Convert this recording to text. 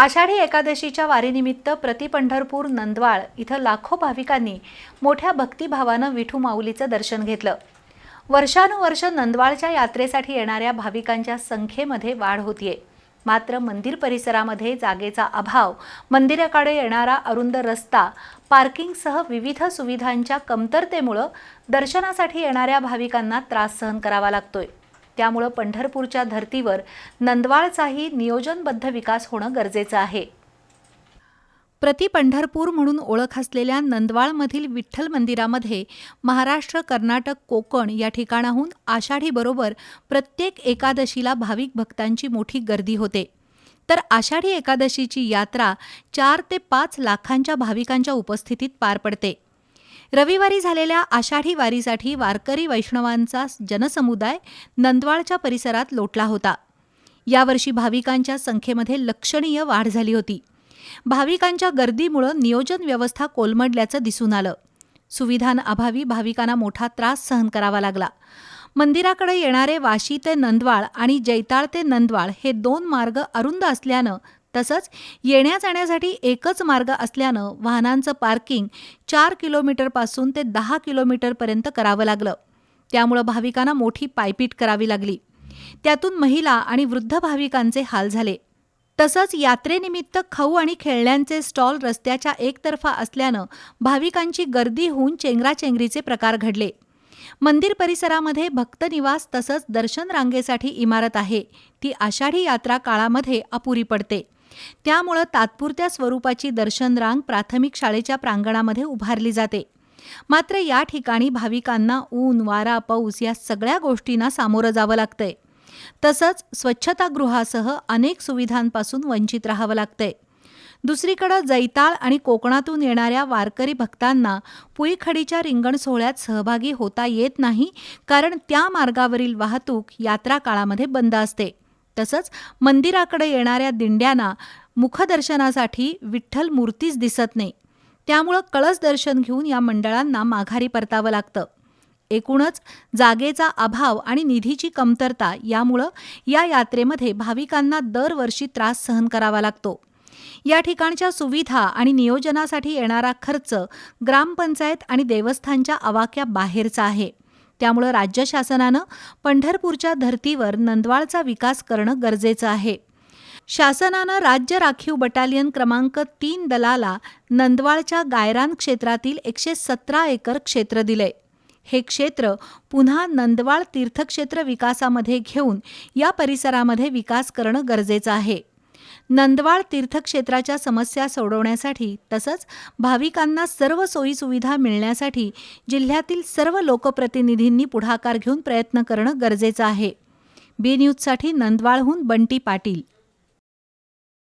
आषाढी एकादशीच्या वारीनिमित्त प्रति पंढरपूर नंदवाळ इथं लाखो भाविकांनी मोठ्या भक्तिभावानं विठू माऊलीचं दर्शन घेतलं. वर्षानुवर्ष नंदवाळच्या यात्रेसाठी येणाऱ्या भाविकांच्या संख्येमध्ये वाढ होतीये. मात्र मंदिर परिसरामध्ये जागेचा अभाव मंदिराकडे येणारा अरुंद रस्ता पार्किंगसह विविध सुविधांच्या कमतरतेमुळं दर्शनासाठी येणाऱ्या भाविकांना त्रास सहन करावा लागतोय. त्यामुळं पंढरपूरच्या धर्तीवर नंदवाळचाही नियोजनबद्ध विकास होणं गरजेचं आहे. प्रति पंढरपूर म्हणून ओळख असलेल्या नंदवाळमधील विठ्ठल मंदिरामध्ये महाराष्ट्र कर्नाटक कोकण या ठिकाणाहून आषाढीबरोबर प्रत्येक एकादशीला भाविक भक्तांची मोठी गर्दी होते. तर आषाढी एकादशीची यात्रा चार ते पाच लाखांच्या भाविकांच्या उपस्थितीत पार पडते. रविवारी झालेल्या आषाढी वारीसाठी वारकरी वैष्णवांचा जनसमुदाय नंदवाळच्या परिसरात लोटला होता. यावर्षी भाविकांच्या संख्येमध्ये लक्षणीय वाढ झाली होती. भाविकांच्या गर्दीमुळं नियोजन व्यवस्था कोलमडल्याचं दिसून आलं. सुविधांअभावी भाविकांना मोठा त्रास सहन करावा लागला. मंदिराकडे येणारे वाशी ते नंदवाळ आणि जैताळ ते नंदवाळ हे दोन मार्ग अरुंद असल्यानं तसंच येण्या जाण्यासाठी एकच मार्ग असल्यानं वाहनांचं पार्किंग चार किलोमीटरपासून ते दहा किलोमीटरपर्यंत करावं लागलं. त्यामुळं भाविकांना मोठी पायपीट करावी लागली. त्यातून महिला आणि वृद्ध भाविकांचे हाल झाले. तसंच यात्रेनिमित्त खाऊ आणि खेळण्यांचे स्टॉल रस्त्याच्या एकतर्फा असल्यानं भाविकांची गर्दी होऊन चेंगराचेंगरीचे प्रकार घडले. मंदिर परिसरामध्ये भक्तनिवास तसंच दर्शन रांगेसाठी इमारत आहे. ती आषाढी यात्रा काळामध्ये अपुरी पडते. त्यामुळं तात्पुरत्या स्वरूपाची दर्शन रांग प्राथमिक शाळेच्या प्रांगणामध्ये उभारली जाते. मात्र या ठिकाणी भाविकांना ऊन वारा पाऊस या सगळ्या गोष्टींना सामोरं जावं लागतंय. तसंच स्वच्छतागृहासह अनेक सुविधांपासून वंचित राहावं लागतंय. दुसरीकडं जैताळ आणि कोकणातून येणाऱ्या वारकरी भक्तांना पुईखडीच्या रिंगण सोहळ्यात सहभागी होता येत नाही कारण त्या मार्गावरील वाहतूक यात्रा काळामध्ये बंद असते. तसंच मंदिराकडे येणाऱ्या दिंड्यांना मुखदर्शनासाठी विठ्ठल मूर्तीच दिसत नाही. त्यामुळं कळस दर्शन घेऊन या मंडळांना माघारी परतावं लागतं. एकूणच जागेचा अभाव आणि निधीची कमतरता यामुळं या यात्रेमध्ये भाविकांना दरवर्षी त्रास सहन करावा लागतो. या ठिकाणच्या सुविधा आणि नियोजनासाठी येणारा खर्च ग्रामपंचायत आणि देवस्थानच्या अवाक्या बाहेरचा आहे. त्यामुळं राज्य शासनानं पंढरपूरच्या धर्तीवर नंदवाळचा विकास करणं गरजेचं आहे. शासनानं राज्य राखीव बटालियन क्रमांक तीन दलाला नंदवाळच्या गायरान क्षेत्रातील एकशे सतरा एकर क्षेत्र दिलंय. हे क्षेत्र पुन्हा नंदवाळ तीर्थक्षेत्र विकासामध्ये घेऊन या परिसरामध्ये विकास करणं गरजेचं आहे. नंदवाळ तीर्थक्षेत्राच्या समस्या सोडवण्यासाठी तसंच भाविकांना सर्व सोयीसुविधा मिळण्यासाठी जिल्ह्यातील सर्व लोकप्रतिनिधींनी पुढाकार घेऊन प्रयत्न करणं गरजेचं आहे. बी न्यूजसाठी नंदवाळहून बंटी पाटील.